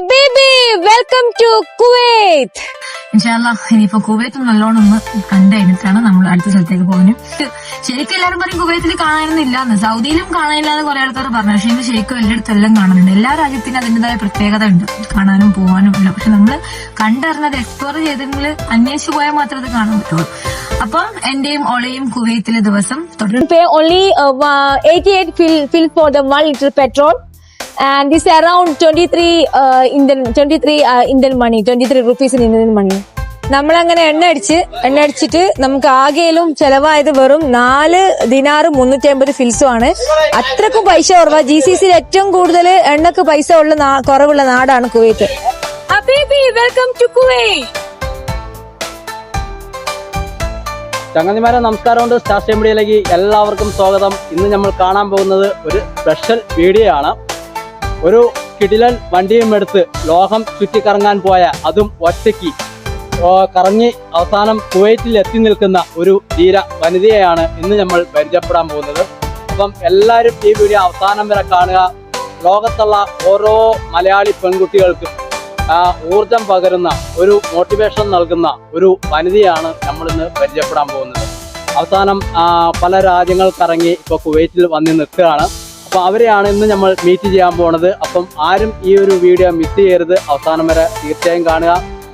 ഹബീബി welcome to ഇൻഷാല്ല ഇനിയിപ്പോ കുവൈത്ത് നല്ലോണം ഒന്ന് കണ്ടു കഴിഞ്ഞിട്ടാണ് നമ്മൾ അടുത്ത സ്ഥലത്തേക്ക് പോകുന്നത്. ശരിക്കും എല്ലാവരും പറയും കുവൈത്തിൽ കാണാനൊന്നുമില്ല എന്ന്. സൗദിയിലും കാണാനില്ല എന്ന് കുറെ ആൾക്കാർ പറഞ്ഞു. പക്ഷെ ഇന്ന് ശരിക്കും എല്ലായിടത്തും എല്ലാം കാണുന്നുണ്ട്. എല്ലാ രാജ്യത്തിനും അതിന്റെതായ പ്രത്യേകത ഉണ്ട്. കാണാനും പോകാനും ഇല്ല പക്ഷെ നമ്മൾ കണ്ടറിഞ്ഞത് എക്സ്പ്ലോർ ചെയ്തെങ്കിൽ അന്വേഷിച്ചു പോയാൽ മാത്രമേ അത് കാണാൻ പറ്റുള്ളൂ. അപ്പം എന്റെയും ഒളയും കുവൈത്തിലെ ദിവസം തുടരും only uh, 88 fill, fill for the 1 liter petrol. And this around 23 uh, Indian 23 uh, Indian money 23 rupees in Indian money. നമ്മളങ്ങനെ എണ്ണ അടിച്ച് എണ്ണ അടിച്ചിട്ട് നമുക്ക് ആകെയിലും ചെലവായത് വെറും നാല് ദിനാറ് മുന്നൂറ്റി അമ്പത് ഫിൽസും ആണ്. അത്രക്കും പൈസ കുറവാ. ജി സി സിയിൽ ഏറ്റവും കൂടുതൽ എണ്ണക്ക് പൈസ ഉള്ള കുറവുള്ള നാടാണ് കുവൈത്ത് വെൽക്കം ടു കുവൈത്ത് ചങ്ങന്തിമാരെ നമസ്കാരമുണ്ട് സ്റ്റാർ മീഡിയയിലേക്ക് എല്ലാവർക്കും സ്വാഗതം. ഇന്ന് നമ്മൾ കാണാൻ പോകുന്നത് ഒരു സ്പെഷ്യൽ വീഡിയോ ആണ്. ഒരു കിടിലൻ വണ്ടിയും എടുത്ത് ലോകം ചുറ്റിക്കറങ്ങാൻ പോയ അതും ഒറ്റയ്ക്ക്. കറങ്ങി അവസാനം കുവൈറ്റിൽ എത്തി നിൽക്കുന്ന ഒരു ധീര വനിതയെയാണ് ഇന്ന് നമ്മൾ പരിചയപ്പെടാൻ പോകുന്നത്. അപ്പം എല്ലാവരും ഈ വീഡിയോ അവസാനം വരെ കാണുക. ലോകത്തുള്ള ഓരോ മലയാളി പെൺകുട്ടികൾക്കും ഊർജം പകരുന്ന ഒരു മോട്ടിവേഷൻ നൽകുന്ന ഒരു വനിതയാണ് നമ്മളിന്ന് പരിചയപ്പെടാൻ പോകുന്നത്. അവസാനം പല രാജ്യങ്ങൾ കറങ്ങി ഇപ്പൊ കുവൈറ്റിൽ വന്ന് നിൽക്കുകയാണ്. അപ്പൊ അവരെയാണ് ഇന്ന് നമ്മൾ മീറ്റ് ചെയ്യാൻ പോണത്. അപ്പം ആരും ഈ ഒരു വീഡിയോ മിസ് ചെയ്യരുത്. അവസാനം വരെ തീർച്ചയായും കാണുക.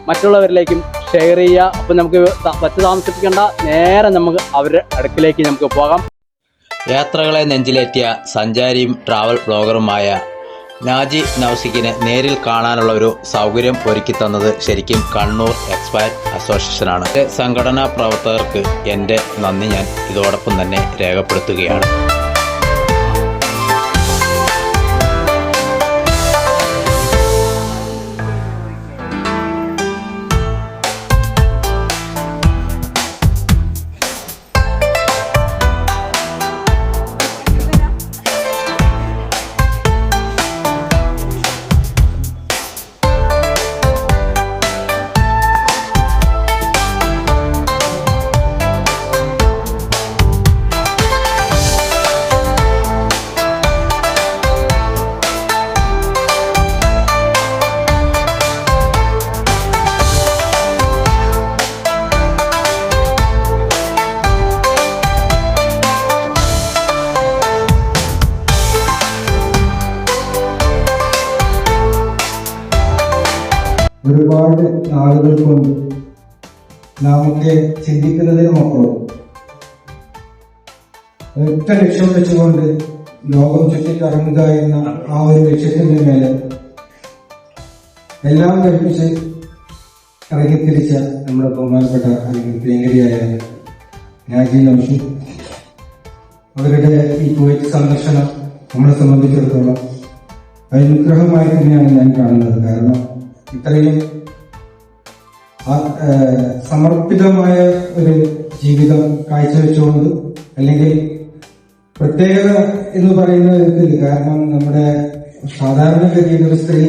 മറ്റുള്ളവരിലേക്കും ഷെയർ ചെയ്യുക. അപ്പൊ നമുക്ക് പറ്റു താമസിപ്പിക്കേണ്ട. നേരെ നമുക്ക് അവരുടെ അടുക്കിലേക്ക് നമുക്ക് പോകാം. യാത്രകളെ നെഞ്ചിലേറ്റിയ സഞ്ചാരിയും ട്രാവൽ ബ്ലോഗറുമായ നാജി നൗസിക്കിനെ നേരിൽ കാണാനുള്ള ഒരു സൗകര്യം ഒരുക്കി തന്നത് ശരിക്കും കണ്ണൂർ എക്സ്പയർ അസോസിയേഷനാണ് സംഘടനാ പ്രവർത്തകർക്ക് എന്റെ നന്ദി. ഞാൻ ഇതോടൊപ്പം തന്നെ രേഖപ്പെടുത്തുകയാണ്. ഒരുപാട് നാളുകൾ കൊണ്ട് നാമൊക്കെ ചിന്തിക്കുന്നതിനും അപ്പുറം ഒറ്റ ലക്ഷ്യം വെച്ചുകൊണ്ട് ലോകം ചുറ്റിക്കറങ്ങുക എന്ന ആ ഒരു ലക്ഷ്യത്തിന്റെ മേലെ എല്ലാം കഴിപ്പിച്ച് ഇറങ്ങിത്തിരിച്ച നമ്മുടെ ബഹുമാനപ്പെട്ട അല്ലെങ്കിൽ പ്രിയങ്കരിയായ രാജീവ് നംഷു അവരുടെ ഈ കുവൈറ്റ് സന്ദർശനം നമ്മളെ സംബന്ധിച്ചിടത്തോളം അനുഗ്രഹമായി തന്നെയാണ് ഞാൻ കാണുന്നത്. കാരണം ഇത്രയും സമർപ്പിതമായ ഒരു ജീവിതം കാഴ്ചവെച്ചുകൊണ്ട് അല്ലെങ്കിൽ പ്രത്യേകത എന്ന് പറയുന്ന വിധത്തിൽ കാരണം നമ്മുടെ സാധാരണഗതിയിൽ ഒരു സ്ത്രീ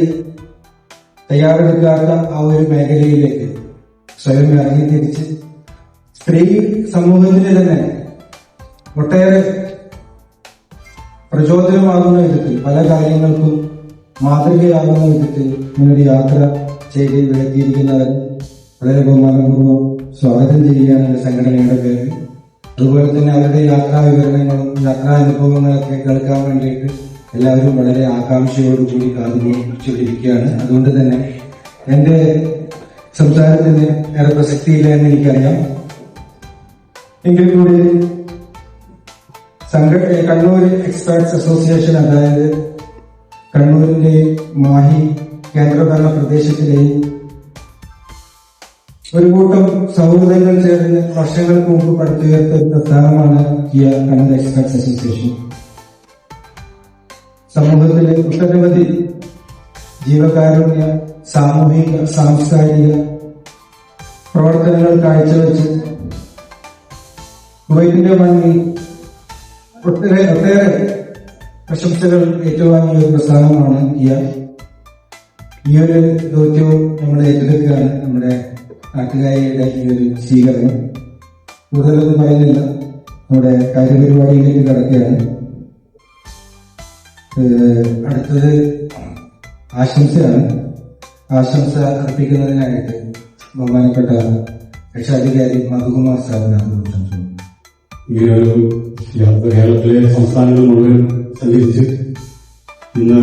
തയ്യാറെടുക്കാത്ത ആ ഒരു മേഖലയിലേക്ക് സ്വയം ഇറങ്ങിത്തിരിച്ച് സ്ത്രീ സമൂഹത്തിന് തന്നെ ഒട്ടേറെ പ്രചോദനമാകുന്ന വിധത്തിൽ പല കാര്യങ്ങൾക്കും മാതൃകയാകുന്ന വിധത്തിൽ നിങ്ങളുടെ യാത്ര ചെയ്ത് ഇവിടെ വളരെ ബഹുമാനപൂർവം സ്വാഗതം ചെയ്യുകയാണ് സംഘടനയുടെ പേര്. അതുപോലെ തന്നെ അവരുടെ യാത്രാ വിവരണങ്ങളും യാത്രാ അനുഭവങ്ങളൊക്കെ കേൾക്കാൻ വേണ്ടിയിട്ട് എല്ലാവരും വളരെ ആകാംക്ഷയോടുകൂടി കാതുകൊണ്ടിരിക്കുകയാണ് അതുകൊണ്ട് തന്നെ എന്റെ സംസാരത്തിന് ഏറെ പ്രസക്തിയില്ല എന്ന് എനിക്കറിയാം. എങ്കിൽ കൂടി സംഘ കണ്ണൂർ എക്സ്പേർട്സ് അസോസിയേഷൻ അതായത് കണ്ണൂരിന്റെയും മാഹി കേന്ദ്രഭരണ പ്രദേശത്തിലെയും ഒരു കൂട്ടം സൗഹൃദങ്ങൾ ചേർന്ന് വർഷങ്ങൾക്ക് മുമ്പ് പടുത്തുയർത്ത ഒരു പ്രസ്ഥാനമാണ് കിയ കണ്ണൂർ എക്സ്പെർട്സ് അസോസിയേഷൻ. സമൂഹത്തിലെ ഒട്ടനവധി ജീവകാരുണ്യ സാമൂഹിക സാംസ്കാരിക പ്രവർത്തനങ്ങൾ കാഴ്ചവെച്ച് കുവൈറ്റിന്റെ മണ്ണിൽ ഒട്ടേറെ ഒട്ടേറെ പ്രശംസകൾ ഏറ്റുവാങ്ങിയ ഒരു പ്രസ്ഥാനമാണ് കിയ ഈ ഒരു ദൗത്യവും നമ്മൾ ഏറ്റെടുക്കുകയാണ് നമ്മുടെ നാട്ടുകാരിയുടെ ഈ ഒരു സ്വീകരണം. കൂടുതലൊന്നും പറയുന്നില്ല. നമ്മുടെ കാര്യപരിപാടിയിലേക്ക് കടക്കുകയാണ്. അടുത്തത് ആശംസയാണ്. ആശംസ അർപ്പിക്കുന്നതിനായിട്ട് ബഹുമാനപ്പെട്ട രക്ഷാധികാരി മധുകുമാർ സാറിനാണ് ഈ ഒരു കേരളത്തിലെ സംസ്ഥാനങ്ങൾ മുഴുവൻ സഞ്ചരിച്ച് ഇന്ന്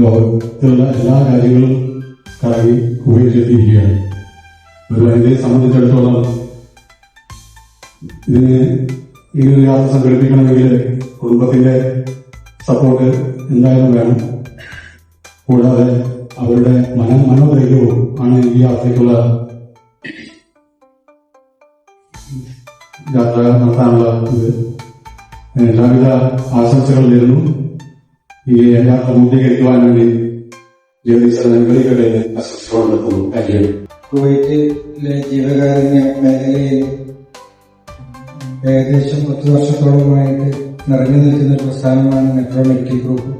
ലോകത്തിലുള്ള എല്ലാ രാജ്യങ്ങളും കറങ്ങി കുവൈറ്റിലെത്തിയിരിക്കുകയാണ് ഒരു വനിതയെ സംബന്ധിച്ചിടത്തോളം ഇതിന് ഈ ഒരു യാത്ര സംഘടിപ്പിക്കണമെങ്കിൽ കുടുംബത്തിന്റെ സപ്പോർട്ട് എന്തായാലും വേണം. കൂടാതെ അവരുടെ മന മനോധൈര്യവും ആണ് ഈ യാത്രയ്ക്കുള്ള യാത്ര നടത്താനുള്ള ഇത്. എല്ലാവിധ ആശംസകൾ നേരുന്നു. ഈ യാത്ര പൂർത്തീകരിക്കുവാൻ വേണ്ടി കുവൈറ്റിലെ ജീവകാരുണ്യ മേഖലയിൽ ഏകദേശം പത്ത് വർഷത്തോളമായിട്ട് നിറഞ്ഞു നിൽക്കുന്ന പ്രസ്ഥാനമാണ് മെട്രോ മെഡിക്കൽ ഗ്രൂപ്പ്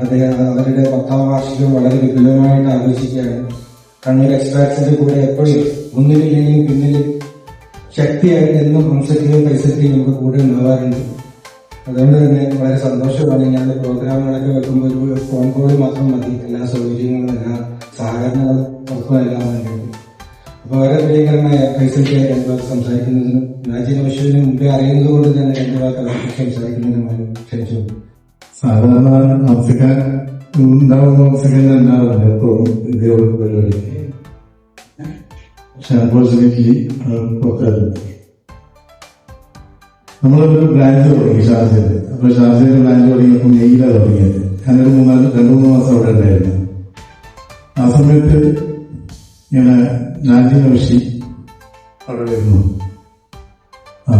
അത് അവരുടെ പത്താം വാർഷികം വളരെ വിപുലമായിട്ട് ആഘോഷിക്കുകയാണ്. കണ്ണൂർ എക്സ്ട്രാക്സിന്റെ കൂടെ എപ്പോഴും ഒന്നിലില്ലെങ്കിൽ പിന്നിൽ ശക്തിയായിട്ട് എന്നും ഹംസത്തിയും പൈസത്തിയും നമുക്ക് കൂടെ ഉണ്ടാവാറുണ്ട് അതുകൊണ്ട് തന്നെ വളരെ സന്തോഷമാണ് ഞാൻ പ്രോഗ്രാമുകളൊക്കെ വെക്കുമ്പോൾ ഒരു ഫോൺ കോൾ മാത്രം മതി. എല്ലാ സൗകര്യങ്ങളും എല്ലാ സഹകരണങ്ങളും ഒപ്പം എല്ലാം വേണ്ടിയിട്ട്. അപ്പോൾ വളരെ പ്രിയകരമായ ഫൈസലിക്കായി രണ്ടു വാക്ക് സംസാരിക്കുന്നതിനും വിഷയത്തിന് മുമ്പേ അറിയുന്നത് കൊണ്ട് തന്നെ രണ്ടു വാക്ക് അവർക്ക് സംസാരിക്കുന്നതിനുമായി ക്ഷണിച്ചു സാധാരണ ആഫ്രിക്കൻ ഉണ്ടാവുന്ന ആഫ്രിക്കൻ ഉണ്ടാവില്ല എപ്പോഴും ഇതേ പരിപാടി. അൺഫോർച്ചുനേറ്റ്ലി പുറത്തല്ല നമ്മളൊരു ബ്രാഞ്ച് തുടങ്ങി ഷാർജയിൽ. അപ്പൊ ഷാർജയിൽ ബ്രാഞ്ച് തുടങ്ങിയപ്പോൾ മെയിലാണ് തുടങ്ങിയത്. ഞാനൊരു മൂന്നാൽ രണ്ടു മൂന്ന് മാസം അവിടെ ഉണ്ടായിരുന്നു. ആ സമയത്ത് ഇങ്ങനെ നാജി കൃഷി അവിടെ വരുന്നു. ആ.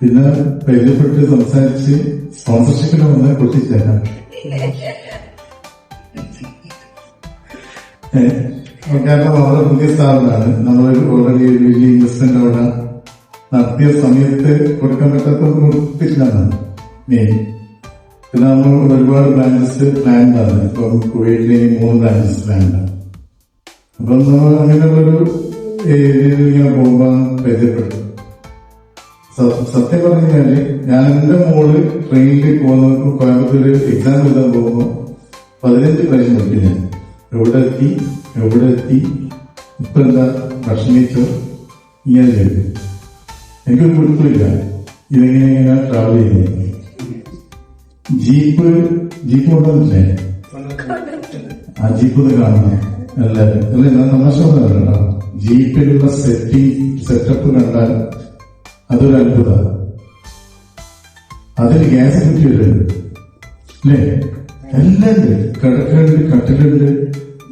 പിന്നെ പരിചയപ്പെട്ട് സംസാരിച്ച് സ്പോൺസർഷിപ്പിന് വന്ന് പൊട്ടിച്ചേരാം കാരണം വളരെ പുതിയ സ്ഥാപനമാണ്. നമ്മൾ ഓൾറെഡി ഒരു വലിയ ഇൻവെസ്റ്റ്മെന്റ് അവിടെ നടത്തിയ സമയത്ത് കൊടുക്കാൻ പറ്റാത്തത് കൊടുത്തിട്ടില്ലെന്നാണ് മെയിൻ പിന്നെ നമ്മൾ ഒരുപാട് ബ്രാഞ്ചസ് പ്ലാൻഡ് ആണ് ഇപ്പം കുവൈറ്റിലെ മൂന്ന് ബ്രാഞ്ചസ് പ്ലാൻഡ് ആണ് അപ്പം നമ്മൾ അങ്ങനെയുള്ളൊരു ഏരിയയിൽ ഇങ്ങനെ പോകുമ്പോൾ പരിചയപ്പെട്ടു സത്യം പറഞ്ഞു കഴിഞ്ഞാൽ ഞാൻ എന്റെ മോൾ ട്രെയിനിൽ പോകുന്ന കോയമ്പത്തൂര് എക്സാം എഴുതാൻ പോകുമ്പോൾ പതിനഞ്ച് പ്രാവശ്യം നോക്കി ഞാൻ. എവിടെ എത്തി എവിടെ എത്തി? ഇപ്പൊ എന്താ ഭക്ഷണം കഴിച്ചോ? ഇങ്ങനെ ചെയ്തു എനിക്കൊരു പിടുത്തമില്ല ഇതെങ്ങനെ ഇങ്ങനെ ട്രാവൽ ചെയ്യുന്നത് ജീപ്പ് ജീപ്പ് കൊണ്ടുവന്നില്ലേ ആ ജീപ്പ് ഒന്ന് കാണുന്നേ. എല്ലാവരും. അല്ല? ഞാൻ തമാശ പറഞ്ഞല്ലോ ജീപ്പിലുള്ള സെറ്റിംഗ് സെറ്റപ്പ് കണ്ടാൽ അതൊരു അത്ഭുതമാണ് അതിൽ ഗ്യാസ് കുറ്റിയുണ്ട് അല്ലേ? എല്ലാം ഉണ്ട്. കിടക്കുണ്ട് കട്ടിലുണ്ട്.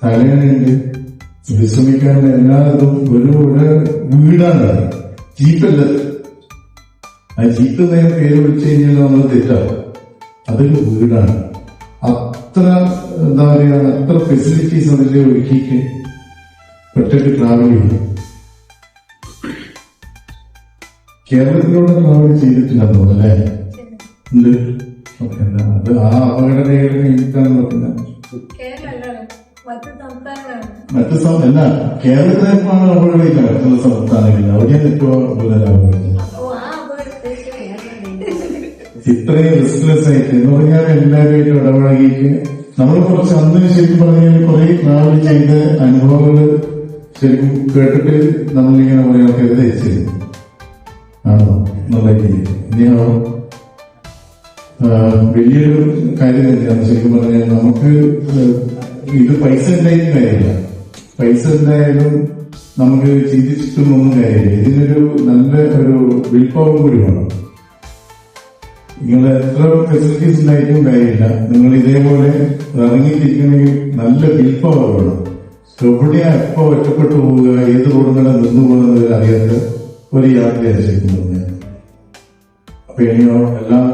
തലയണയുണ്ട് വിശ്രമിക്കാനുള്ള എല്ലാ ഇതും ഒരു ഒരു വീടാണ് ചീപ്പല്ല ജീപ്പല്ല. ആ ജീപ്പ് നേരെ പേര് വിളിച്ചു കഴിഞ്ഞാൽ നമ്മൾ തെറ്റാവും. അതൊരു വീടാണ്. അത്ര എന്താ പറയുക അത്ര ഫെസിലിറ്റീസ് അതിൽ ഒരുക്കിയിട്ട് ഒറ്റയ്ക്ക് ട്രാവൽ ചെയ്യും കേരളത്തിലൂടെ ട്രാവൽ ചെയ്തിട്ടില്ല തോന്നല്ലേ അല്ലേ? ഉണ്ട്. ഓക്കെ അത് ആ അപകട രേഖകൾ കഴിഞ്ഞിട്ടാണ് നോക്കുന്നത് മറ്റു സംസ്ഥാനം അല്ല കേരളത്തിലേക്കാണ് അപകടമില്ല മറ്റുള്ള സംസ്ഥാനങ്ങളിൽ അവിടെയാണ് ഇപ്പോ കൂടുതൽ അപകടം ഇത്രയും റിസ്ക്ലെസ് ആയിട്ട് എന്ന് പറഞ്ഞാൽ എല്ലാവരും ഇടപഴകിയിട്ട് നമ്മൾ കുറച്ച് അന്ന് ശരിക്കും പറഞ്ഞാൽ കുറെ ട്രാവൽ ചെയ്ത് അനുഭവങ്ങൾ ശരിക്കും കേട്ടിട്ട് നമ്മളിങ്ങനെ കുറെ ആൾക്കാർ ധരിച്ചത് ആണോ? എന്നുള്ള രീതിയിൽ ഇനിയാണോ വലിയൊരു കാര്യം തന്നെയാണ്. ശരിക്കും പറഞ്ഞാൽ നമുക്ക് ഇത് പൈസ ഉണ്ടായാലും കാര്യമില്ല. പൈസ എന്തായാലും നമുക്ക് ചിന്തിച്ചിട്ടൊന്നും കാര്യമില്ല. ഇതിനൊരു നല്ല ഒരു വിൽ കൂടി വേണം. നിങ്ങൾ എത്ര ഫെസിലിറ്റീസ് ഉണ്ടായിട്ടും കാര്യമില്ല. നിങ്ങൾ ഇതേപോലെ ഇറങ്ങിത്തിരിക്കണമെങ്കിൽ നല്ല വിൽ വേണം. എവിടെയാ എപ്പോ ഒറ്റപ്പെട്ടു പോവുക ഏത് റോഡുകളെ നിന്നു പോകുന്നത് അറിയാത്ത ഒരു യാത്ര പറഞ്ഞാൽ. അപ്പൊ ഇനിയോ എല്ലാം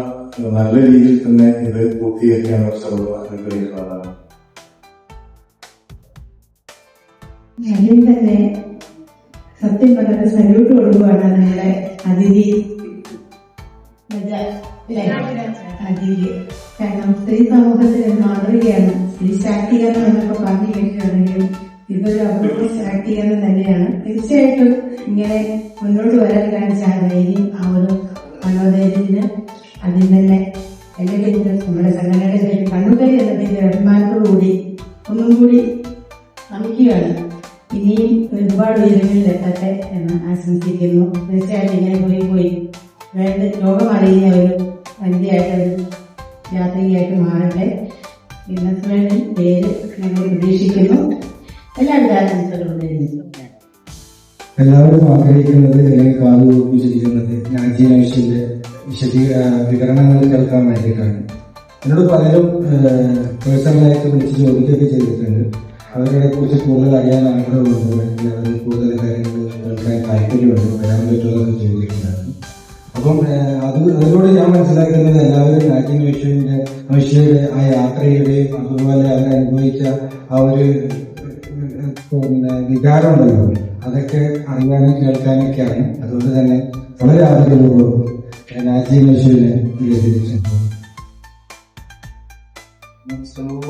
നല്ല രീതിയിൽ തന്നെ ഇത് പൂർത്തീകരിക്കാനുള്ള ശ്രമം കഴിയുന്നതാണ്. അതിൽ തന്നെ സത്യം പറഞ്ഞ സല്യൂട്ട് കൊടുക്കുകയാണ് നമ്മുടെ അതിഥി. അതിഥി. കാരണം സ്ത്രീ സമൂഹത്തിന് മാതൃകയാണ് സ്ത്രീ ശാക്തീകരണം എന്നൊക്കെ പറഞ്ഞു കേട്ടിട്ടുണ്ടെങ്കിൽ ഇതൊരു അപൂർവ ശാക്തീകരണം തന്നെയാണ്. തീർച്ചയായിട്ടും ഇങ്ങനെ മുന്നോട്ട് വരാൻ കാണിച്ച അനേരി ആ ഒരു മനോധൈര്യത്തിന് അതിൽ തന്നെ നമ്മുടെ സംഘടനയുടെ കണ്ണുകൈ എന്നതിന്റെ അഭിമാനത്തോടു കൂടി ഒന്നും കൂടി നമിക്കുകയാണ്. ആശംസിക്കുന്നു. തീർച്ചയായിട്ടും ഇങ്ങനെ പോയി പോയി വേണ്ട ലോകം അറിയുന്ന ഒരു വനിതയായിട്ട് ഒരു യാത്രികയായിട്ട് മാറട്ടെ ബിസിനസ്മാനിൽ പേര് ഞങ്ങൾ പ്രതീക്ഷിക്കുന്നു. എല്ലാ ആശംസകളും എല്ലാവരും ആഗ്രഹിക്കുന്നത് അല്ലെങ്കിൽ കാതു ഓർപ്പിച്ചിരിക്കുന്നത് നാജിനേഷിന്റെ വിശദീ വിവരണങ്ങൾ കേൾക്കാൻ വേണ്ടിയിട്ടാണ്. എന്നോട് പലരും പേഴ്സണലായിട്ട് വിളിച്ച് ചോദിക്കുകയൊക്കെ ചെയ്തിട്ടുണ്ട്. അവരെ കുറിച്ച് കൂടുതൽ അറിയാൻ ആഗ്രഹമുണ്ട് അവർ കൂടുതൽ കാര്യങ്ങൾ കേൾക്കാൻ താല്പര്യമുണ്ട്. വരാൻ പറ്റുമെന്നൊക്കെ ചോദിക്കുന്നുണ്ടായിരുന്നു അപ്പം അത് അതിലൂടെ ഞാൻ മനസ്സിലാക്കുന്നത് എല്ലാവരും നാജിനേഷിന്റെ മനുഷ്യരുടെ ആ യാത്രയുടെയും അതുപോലെ അനുഭവിച്ച ആ ഒരു പിന്നെ വികാരമുണ്ടല്ലോ. അതൊക്കെ അറിയാനും കേൾക്കാനൊക്കെയാണ്. അതുകൊണ്ട് തന്നെ വളരെ ആഗ്രഹപൂർവം രാജ്യം മനുഷ്യനെ നിവേദിച്ചിട്ടുണ്ട്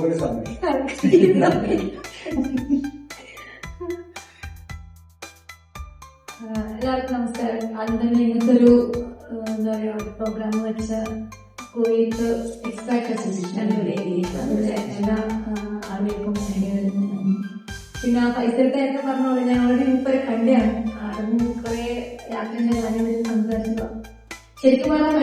ഒരു സന്തോഷം. എല്ലാവർക്കും നമസ്കാരം. ആദ്യം തന്നെ ഇന്നത്തെ ഒരു എന്താ പറയാ പ്രോഗ്രാം വെച്ച അസോസിയേഷൻ അതിന്റെ എല്ലാ ആളുകൾക്കും. പിന്നെ ആ പൈസയുടെ ഒക്കെ പറഞ്ഞോളൂ ഞാൻ ഓൾറെഡി മുപ്പരെ കണ്ടാണ് അവിടെ കുറെ യാത്രയുടെ കാര്യങ്ങളിൽ സംസാരിച്ചത് ശരിക്കും പറഞ്ഞാൽ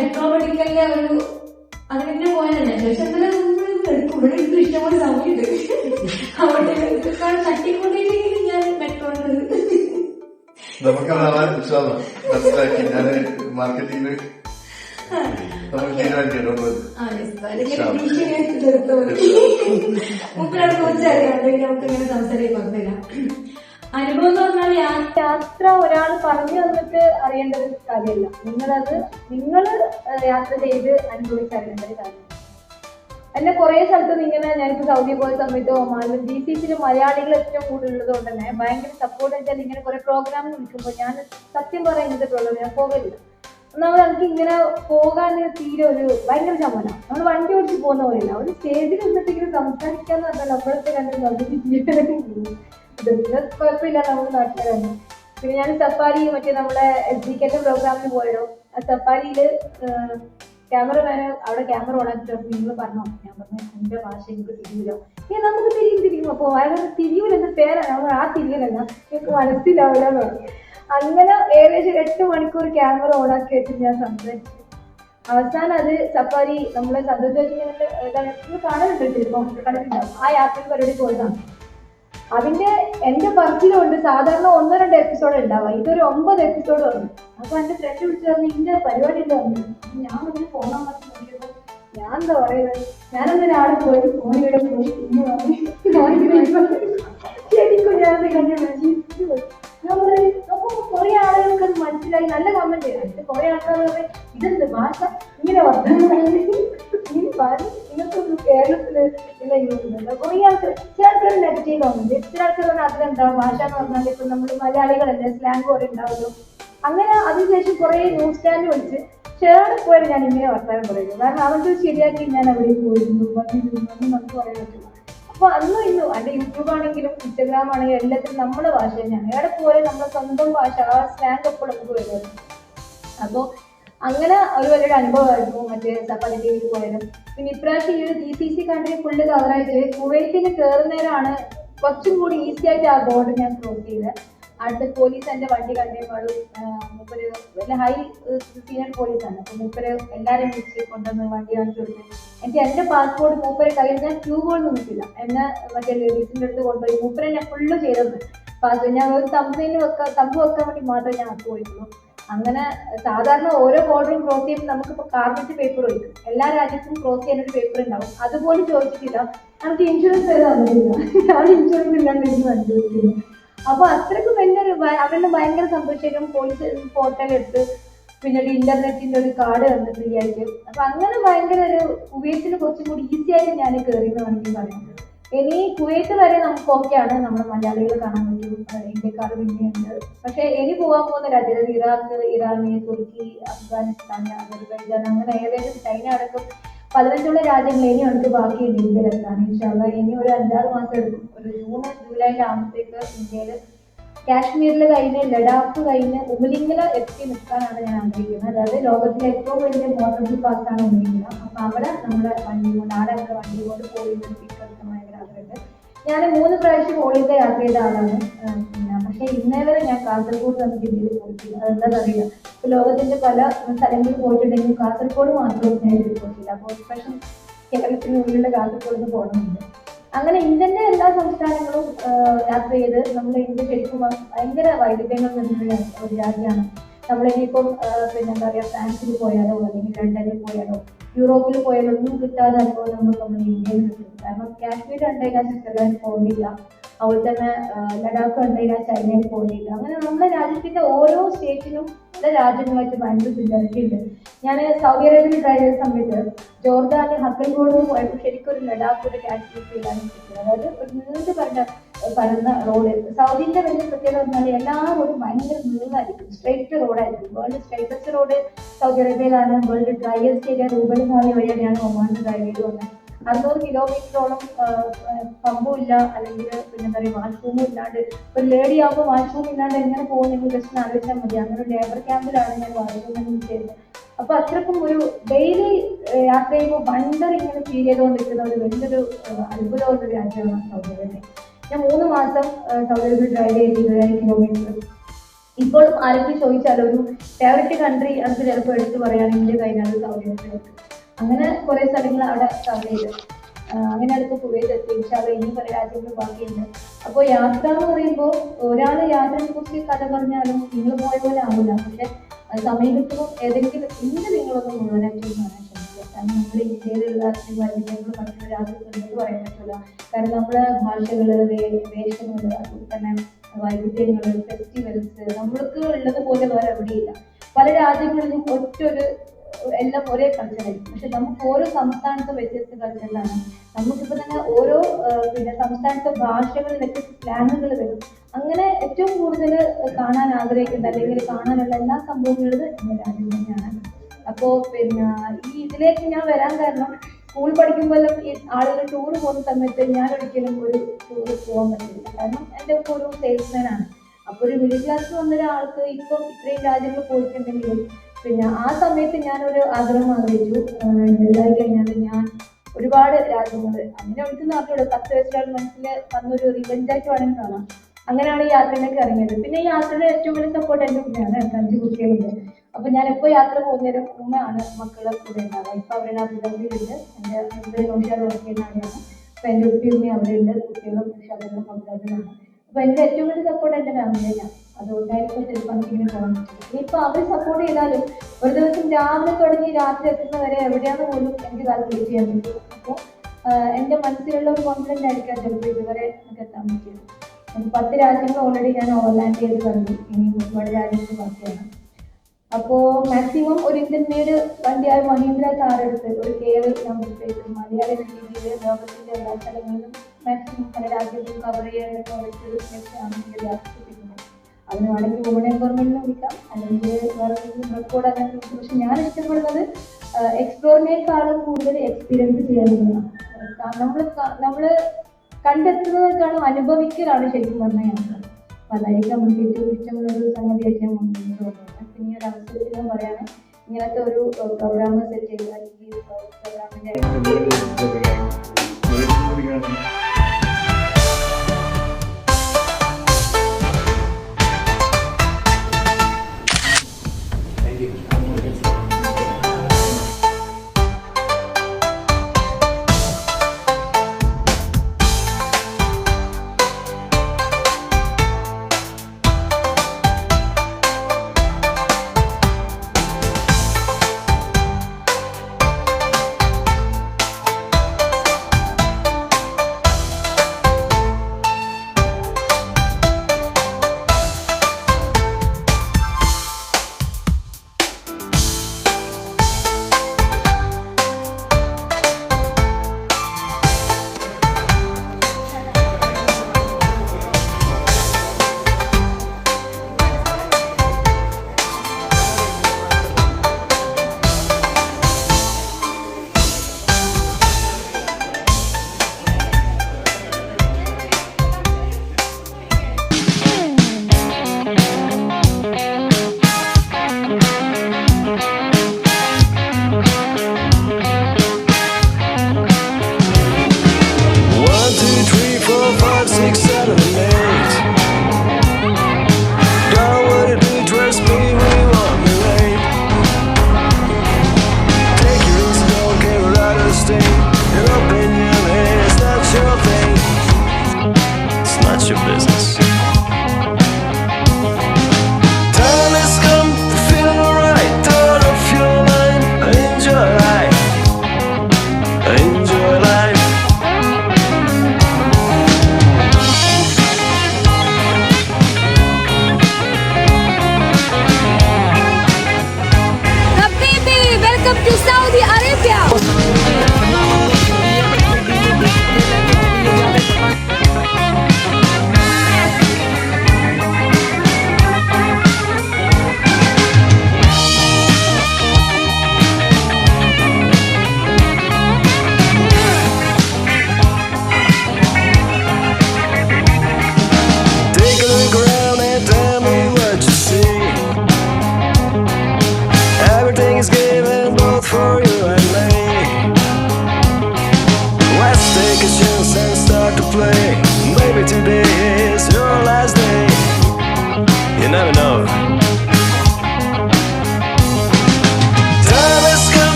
മാർക്കറ്റിംഗ് നമുക്ക്. അല്ലെങ്കിൽ ഇങ്ങനെ സംസാരിക്കാൻ കുഴപ്പമില്ല. അനുഭവം എന്ന് പറഞ്ഞാൽ യാത്ര യാത്ര ഒരാൾ പറഞ്ഞു തന്നിട്ട് അറിയേണ്ട ഒരു കാര്യമല്ല. നിങ്ങളത് നിങ്ങൾ യാത്ര ചെയ്ത് അനുഭവിച്ചറിയേണ്ട ഒരു കാര്യം. എന്നെ കുറെ സ്ഥലത്ത് ഇങ്ങനെ ഞാനിപ്പോ സൗദി പോയ സമയത്ത് ഒമാനിലും ബി സി സിയിലും മലയാളികൾ ഏറ്റവും കൂടുതലുള്ളത് കൊണ്ട് തന്നെ ഭയങ്കര സപ്പോർട്ട് വെച്ചാൽ ഇങ്ങനെ കുറെ പ്രോഗ്രാം വിളിക്കുമ്പോൾ ഞാൻ സത്യം പറയുന്നിട്ടുള്ളൂ ഞാൻ പോകലില്ല. ഒന്നാമത് എനിക്ക് ഇങ്ങനെ പോകാൻ തീരെ ഒരു ഭയങ്കര ശമനം. നമ്മൾ വണ്ടി ഓടിച്ച് പോകുന്ന പോലെയല്ല. ഒരു സ്റ്റേജിൽ നിന്നിട്ട് ഇങ്ങനെ സംസാരിക്കാന്ന് പറഞ്ഞാൽ അപ്പോഴത്തെ രണ്ട് ഇത് കുഴപ്പമില്ല നമ്മുടെ നാട്ടുകാരാണ്. പിന്നെ ഞാൻ സഫാരി മറ്റേ ഡി കെന്റെ പ്രോഗ്രാമിന് പോയല്ലോ ആ സഫാരിയിൽ ക്യാമറമാന് അവിടെ ക്യാമറ ഓണാക്കിട്ട് നിങ്ങൾ പറഞ്ഞോ? ഞാൻ പറഞ്ഞു എന്റെ ഭാഷ എനിക്ക് തിരിയൂല. ഏ നമുക്ക് തിരിയും തിരിയും. അപ്പൊ അയാൾ തിരിയൂലെന്ന് പേരാണ്. ആ തിരിയലല്ല. എനിക്ക് മനസ്സിലാവില്ല എന്ന് പറഞ്ഞു. അങ്ങനെ ഏകദേശം എട്ട് മണിക്കൂർ ക്യാമറ ഓണാക്കി വെച്ചിട്ട് ഞാൻ സംസാരിച്ചു. അവസാനം അത് സഫാരി നമ്മളെ സന്തോഷം കാണുന്നുണ്ട് ചിലപ്പോൾ ആ യാത്ര പരിപാടി പോയതാണ്. അതിന്റെ എന്റെ പറച്ചിലുണ്ട് സാധാരണ ഒന്നോ രണ്ടോ എപ്പിസോഡ് ഉണ്ടാവുക ഇതൊരു ഒമ്പത് എപ്പിസോഡ് വന്നു അപ്പൊ എന്റെ ഫ്രണ്ട് വിളിച്ചു പറഞ്ഞു ഇന്റെ പരിപാടി ഉണ്ടായിരുന്നു വന്നു ഞാൻ ഒന്ന് പോകാൻ പറ്റുന്നില്ല ഞാൻ എന്താ പറയുന്നത് ഞാനന്ന് രാവിലെ പോയി ഫോണിലൂടെ പോയി ഇന്ന് വന്നു. ശരിക്കും ഞാൻ കണ്ടു എന്ന് പറഞ്ഞാൽ ഇപ്പൊ നമ്മൾ മലയാളികളല്ലേ സ്ലാങ് കുറെ ഉണ്ടാവുമല്ലോ അങ്ങനെ അതിനുശേഷം കുറെ ന്യൂസ് സ്റ്റാൻഡ് വിളിച്ച് ചേർന്ന് പോയാലും ഞാൻ ഇങ്ങനെ വർത്താനം പറയുന്നു. കാരണം അവർക്ക് ശരിയാക്കി ഞാൻ അവിടെ പോയിരുന്നു വന്നിരുന്നു നമുക്ക് പറയാൻ പറ്റില്ല. അപ്പൊ അന്നും ഇന്നും അല്ലെ യൂട്യൂബ് ആണെങ്കിലും ഇൻസ്റ്റഗ്രാം ആണെങ്കിലും എല്ലാത്തിനും നമ്മുടെ ഭാഷ തന്നെയാണ്. എവിടെ പോലെ നമ്മുടെ സ്വന്തം ഭാഷ ആ സ്ലാങ് ഒക്കെ നമുക്ക് വരുന്നത്. അപ്പോ അങ്ങനെ ഒരു വലിയൊരു അനുഭവമായിരുന്നു. മറ്റേ സഫാരി ടി വിയിൽ പോയാലും. പിന്നെ ഇപ്രാവശ്യം ഈ ഒരു G C C country full കവറായിട്ട് കുവൈറ്റിൽ കയറുന്നതിനാണ് കുറച്ചും കൂടി ഈസി ആയിട്ട് ആ ബോർഡർ ഞാൻ ക്രോസ് ചെയ്ത്. അടുത്ത പോലീസ് എന്റെ വണ്ടി കണ്ടേപ്പാടും മൂപ്പര് വലിയ ഹൈ സീനിയർ പോലീസാണ് അപ്പൊ മൂപ്പര് എല്ലാരും വിളിച്ച് കൊണ്ടുവന്ന് വണ്ടി കാണിച്ചു കൊടുത്തു. എനിക്ക് എന്റെ പാസ്പോർട്ട് മൂപ്പരെ കയ്യിൽ ഞാൻ ക്യൂ പോലും നിൽക്കില്ല എന്നെ മറ്റേ ലേഡീസിന്റെ അടുത്ത് കൊണ്ടുപോയി. മൂപ്പരെ ഞാൻ ഫുള്ള് ചെയ്തത്. പാസ്പോർട്ട് ഞാൻ ഒരു തമ്പിന് വെക്കാൻ തമ്പ് വെക്കാൻ വേണ്ടി മാത്രമേ ഞാൻ അത് പോയിട്ടുള്ളൂ. അങ്ങനെ സാധാരണ ഓരോ ബോർഡറും ക്രോസ് ചെയ്യുമ്പോൾ നമുക്കിപ്പോ കാർബറ്റ് പേപ്പർ ഒഴിക്കും. എല്ലാ രാജ്യത്തും ക്രോസ് ചെയ്യാൻ ഒരു പേപ്പർ ഉണ്ടാവും. അതുപോലെ ചോദിച്ചിട്ടില്ല. നമുക്ക് ഇൻഷുറൻസ് വരെ തന്നിട്ടില്ല. അവിടെ ഇൻഷുറൻസ് ഇല്ലാണ്ട് ഇരുന്ന് അനുഭവിക്കുന്നു അപ്പൊ അത്രയ്ക്ക് വലിയൊരു അവരുടെ ഭയങ്കര സന്തോഷം. പോലീസ് പോർട്ടൽ എടുത്ത് പിന്നെ ഒരു ഇന്റർനെറ്റിന്റെ ഒരു കാർഡ് തന്നു അപ്പൊ അങ്ങനെ ഭയങ്കര ഒരു ഉപയോഗത്തിന് കുറച്ചും കൂടി ഈസി ആയിട്ട് ഞാൻ കയറി എന്ന് വേണമെങ്കിൽ പറയാം. ഇനി കുവൈത്ത് വരെ നമുക്ക് ഓക്കെയാണ് നമ്മൾ മലയാളികൾ കാണാൻ പറ്റും ഇന്ത്യക്കാർ പിന്നെയുണ്ട് പക്ഷെ ഇനി പോകാൻ പോകുന്ന രാജ്യം ഇറാഖ് ഇറാനി തുർക്കി അഫ്ഗാനിസ്ഥാൻ അസർബൈജാൻ അങ്ങനെ ഏകദേശം ചൈന അടക്കം പതിനഞ്ചോളം രാജ്യങ്ങൾ ഇനി ഉണ്ട് ബാക്കിയുണ്ട് ഇന്ത്യയിലെത്താൻ. ഇൻഷാല്ല ഇനി ഒരു അഞ്ചാറ് മാസം എടുക്കും. ഒരു ജൂൺ ജൂലൈ ആകുമ്പോഴത്തേക്ക് ഇന്ത്യയിൽ കാശ്മീരിൽ കഴിഞ്ഞ് ലഡാക്ക് കഴിഞ്ഞ് ഉമലിംഗിൽ എത്തി നിൽക്കാനാണ് ഞാൻ ആഗ്രഹിക്കുന്നത്. അതായത് ലോകത്തിലെ ഏറ്റവും വലിയ മോട്ടോർ പാർക്കാണ് ഉമലിംഗില അപ്പൊ അവിടെ നമ്മുടെ വണ്ടി കൊണ്ട് ആടെ വണ്ടി കൊണ്ട് പോയി ആഗ്രഹമുണ്ട് ഞാൻ മൂന്ന് പ്രാവശ്യം ഹോളിഡേ യാത്ര ചെയ്ത ആളാണ്. പക്ഷെ ഇന്നേ വരെ ഞാൻ കാസർഗോഡ് എന്ന ജില്ലയിൽ പോയിട്ടില്ല. അതെന്താണെന്നറിയില്ല ഇപ്പൊ ലോകത്തിന്റെ പല സ്ഥലങ്ങളിൽ പോയിട്ടുണ്ടെങ്കിൽ കാസർഗോഡ് മാത്രം ഞാൻ പോയിട്ടില്ല. അപ്പോൾ സ്പെഷ്യൽ കേരളത്തിനുള്ളിലുള്ള കാസർഗോഡ് പോകണമെന്നുണ്ട് അങ്ങനെ ഇന്ത്യന്റെ എല്ലാ സംസ്ഥാനങ്ങളും യാത്ര ചെയ്ത് നമ്മുടെ ഇന്ത്യ ശരിക്കും ഭയങ്കര വൈവിധ്യങ്ങൾ നിന്നുള്ള ഒരു രാജ്യമാണ് നമ്മളിനിയിപ്പം പിന്നെന്താ പറയുക ഫ്രാൻസിൽ പോയാലോ അല്ലെങ്കിൽ ലണ്ടനിൽ പോയാലോ യൂറോപ്പിൽ പോയാലോ ഒന്നും കിട്ടാതെ അനുഭവം നമ്മൾ നമ്മുടെ ഇന്ത്യയിൽ കിട്ടും കാരണം കാശ്മീർ കണ്ടുകഴിഞ്ഞാൽ സ്വിറ്റ്സർലാൻഡ് പോകുന്നില്ല അതുപോലെ തന്നെ ലഡാക്ക് കണ്ടുകഴിഞ്ഞാൽ ചൈനയിൽ പോകുന്നില്ല അങ്ങനെ നമ്മുടെ രാജ്യത്തിന്റെ ഓരോ സ്റ്റേറ്റിനും പല രാജ്യങ്ങളുമായിട്ട് ഭയങ്കര ഉണ്ട്. ഞാൻ സൗദി അറേബ്യയിൽ ഡ്രൈവ് ചെയ്ത സമയത്ത് ജോർദാന് ഹക്കൽ ബോർഡിൽ പോയപ്പോൾ ശരിക്കും ഒരു ലഡാക്ക് ഒരു കാശ്മീർ ഫീലാണ് കിട്ടിയത് അതായത് ഒരു നീണ്ടു പറഞ്ഞ പരന്ന റോഡ് സൗദിന്റെ വലിയ പ്രത്യേകത പറഞ്ഞാൽ എല്ലാ റോഡും ഭയങ്കര നീളായിരിക്കും. സ്ട്രൈറ്റ് റോഡായിരിക്കും വേൾഡ് സ്ട്രൈറ്റസ്റ്റ് റോഡ് സൗദി അറേബ്യയിലാണ്. വേൾഡ് ഡ്രൈവേഴ്സ് ഏരിയ റൂബൽ ഭാവി വഴിയാണ് ഒമാനിൽ ഡ്രൈവ് ചെയ്ത് വന്നത്. അറുന്നൂറ് കിലോമീറ്ററോളം പമ്പുമില്ല അല്ലെങ്കിൽ പിന്നെ എന്താ പറയുക വാഷ്റൂമും ഇല്ലാണ്ട്. ഒരു ലേഡി ആകുമ്പോൾ വാഷ്റൂം ഇല്ലാണ്ട് എങ്ങനെ പോകും നിങ്ങൾ ജസ്റ്റ് ആലോചിച്ചാൽ മതി. അങ്ങനെ ലേബർ ക്യാമ്പിലാണ് ഞാൻ വാഷ്റൂം ചെയ്തത് അപ്പൊ അത്രക്കും ഒരു ഡെയിലി യാത്ര ചെയ്യുമ്പോൾ വണ്ടർ ഇങ്ങനെ ഫീൽ ചെയ്തുകൊണ്ടിരിക്കുന്ന ഒരു വലിയൊരു അത്ഭുതമുള്ള രാജ്യമാണ് സൗദി അറേബ്യ ഞാൻ മൂന്ന് മാസം സൗദി അറേബ്യ ഡ്രൈവ് ചെയ്ത് ഇരുപതിനായിരം കിലോമീറ്റർ ഇപ്പോഴും ആരെങ്കിലും ചോദിച്ചാൽ ഒരു ഫേവററ്റ് കൺട്രി അത് ചിലപ്പോൾ എടുത്തു പറയുകയാണെങ്കിൽ കഴിഞ്ഞാൽ സൗദി അറേബ്യ അങ്ങനെ കുറെ സ്ഥലങ്ങൾ അവിടെ കവർ ചെയ്തു. അങ്ങനെ അടുത്ത് കുവൈത്ത് എത്തി. ഇൻഷാല്ല ഇനി പല രാജ്യങ്ങൾ ബാക്കിയുണ്ട്. അപ്പോൾ യാത്ര എന്ന് പറയുമ്പോൾ ഒരാൾ യാത്രയെ കുറിച്ച് കഥ പറഞ്ഞാലും നിങ്ങൾ പോയ പോലെ ആവില്ല പക്ഷെ സമയം ഏതെങ്കിലും ഇന്ന് നിങ്ങളൊന്ന് മുഴുവനായിട്ട് കാണാൻ ശ്രമിക്കുക. കാരണം നമ്മുടെ ഇന്ത്യയിലുള്ള അത്രയും വൈവിധ്യങ്ങൾ മറ്റൊരു രാജ്യത്തുണ്ടെന്ന് പറയാൻ പറ്റില്ല കാരണം നമ്മുടെ ഭാഷകൾ വേഷങ്ങൾ അതുപോലെ തന്നെ വൈവിധ്യങ്ങൾ ഫെസ്റ്റിവൽസ് നമ്മൾക്ക് ഉള്ളത് പോലെ വേറെ എവിടെയില്ല പല രാജ്യങ്ങളിലും ഒറ്റൊരു എല്ലാം ഒരേ കൾച്ചറായിരിക്കും പക്ഷെ നമുക്ക് ഓരോ സംസ്ഥാനത്തും വ്യത്യസ്ത കൾച്ചറിലാണ് നമുക്കിപ്പോൾ തന്നെ ഓരോ പിന്നെ സംസ്ഥാനത്തെ ഭാഷകളിൽ വ്യത്യസ്ത സ്ലാങ്ങുകൾ വരും. അങ്ങനെ ഏറ്റവും കൂടുതൽ കാണാൻ ആഗ്രഹിക്കുന്ന അല്ലെങ്കിൽ കാണാനുള്ള എല്ലാ സംഭവങ്ങളും എന്റെ രാജ്യം തന്നെയാണ്. അപ്പോൾ പിന്നെ ഈ ഇതിലേക്ക് ഞാൻ വരാൻ കാരണം സ്കൂൾ പഠിക്കുമ്പോഴും ഈ ആളുകൾ ടൂർ പോകുന്ന സമയത്ത് ഞാൻ ഒരിക്കലും ഒരു ടൂർ പോകാൻ പറ്റില്ല. കാരണം എന്റെ ഒക്കെ ഒരു സെയിൽസ്മാൻ ആണ്. അപ്പോൾ ഒരു മിഡിൽ ക്ലാസ് വന്ന ഒരാൾക്ക് ഇപ്പം ഇത്രയും രാജ്യങ്ങൾ പോയിട്ടുണ്ടെങ്കിലും പിന്നെ ആ സമയത്ത് ഞാനൊരു ആഗ്രഹം ആഗ്രഹിച്ചു എന്തായി കഴിഞ്ഞാൽ ഞാൻ ഒരുപാട് രാജ്യങ്ങൾ അങ്ങനെ ഒരിക്കലും അറിഞ്ഞൂടെ പത്ത് വയസ്സിലാണ് മനസ്സിൽ വന്നൊരു റിവെഞ്ചായിട്ട് വേണമെങ്കിൽ കാണാം. അങ്ങനെയാണ് ഈ യാത്രയിലേക്ക് ഇറങ്ങിയത്. പിന്നെ ഈ യാത്രയുടെ ഏറ്റവും വലിയ സപ്പോർട്ട് എന്റെ കൂടെയാണ് അഞ്ച് കുട്ടികളുണ്ട്. അപ്പൊ ഞാൻ എപ്പോൾ യാത്ര പോകുന്നേരം ഉമ്മയാണ് മക്കളെ കൂടെ ഉണ്ടാവുക. ഇപ്പൊ അവരുടെ അബുദാബിയിലുണ്ട് എന്റെ ഹസ്ബൻഡ് നോക്കിയാൽ ആളാണ് അപ്പൊ എന്റെ ഉണ്ട് ഉമ്മയും അവിടെയുണ്ട് കുട്ടികളും അബുദാബിയിലാണ് അപ്പൊ എന്റെ ഏറ്റവും വലിയ സപ്പോർട്ട് എന്റെ ഫാമിലിയാണ് അതുകൊണ്ടായിരിക്കും ചിലപ്പോൾ ഇങ്ങനെ പോകാൻ ഇനിയിപ്പോൾ അവർ സപ്പോർട്ട് ചെയ്താലും ഒരു ദിവസം രാവിലെ തുടങ്ങി രാത്രി എത്തുന്ന വരെ എവിടെയാന്ന് പോലും എനിക്ക് താല്പര്യം ചെയ്യാൻ പറ്റും അപ്പോൾ എന്റെ മനസ്സിലുള്ള ഒരു കോൺഫിഡന്റ് ആയിരിക്കാം ചിലപ്പോൾ ഇതുവരെ എനിക്ക് എത്താൻ പറ്റിയത്. പത്ത് രാജ്യങ്ങൾ ഓൾറെഡി ഞാൻ ഓവർലാൻഡ് ചെയ്ത് കണ്ടു. ഇനി ഒരുപാട് രാജ്യങ്ങൾ ബാക്കിയാണ്. അപ്പോ മാക്സിമം ഒരു ഇന്ത്യൻ മേഡ് വണ്ടിയായ മഹീന്ദ്ര കാർ എടുത്ത് ഒരു കേരള നമ്പർ മലയാളി രീതിയിൽ ലോകത്തിന്റെ എല്ലാ സ്ഥലങ്ങളിലും മാക്സിമം പല രാജ്യങ്ങളും കവർ ചെയ്യാനുള്ള ഒരു ലക്ഷ്യമാണ് എന്റെ അതിന് വേണമെങ്കിൽ വുമൺ എംപവർമെന്റിനെ വിളിക്കാം. അല്ലെങ്കിൽ വേറെ റെക്കോർഡ് അല്ലെങ്കിൽ പക്ഷെ ഞാൻ ഇഷ്ടപ്പെടുന്നത് എക്സ്പ്ലോറിനേക്കാളും കൂടുതൽ എക്സ്പീരിയൻസ് ചെയ്യാനുള്ളതാണ് നമ്മൾ നമ്മൾ കണ്ടെത്തുന്നതിനേക്കാളും അനുഭവിക്കലാണ് ശരിക്കും പറഞ്ഞ യാത്ര. അതായിരിക്കും നമുക്ക് ഏറ്റവും ഇഷ്ടമുള്ള ഒരു സംഗതിയായിട്ട് ഞാൻ തോന്നുന്നത്. പിന്നെ ഈ ഒരു അവസരത്തിൽ ഞാൻ പറയാണ് ഇങ്ങനത്തെ ഒരു പ്രോഗ്രാം സെറ്റ് ചെയ്യുക. അല്ലെങ്കിൽ പ്രോഗ്രാമിന്റെ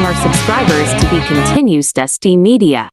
our subscribers to be continues Dusty Media.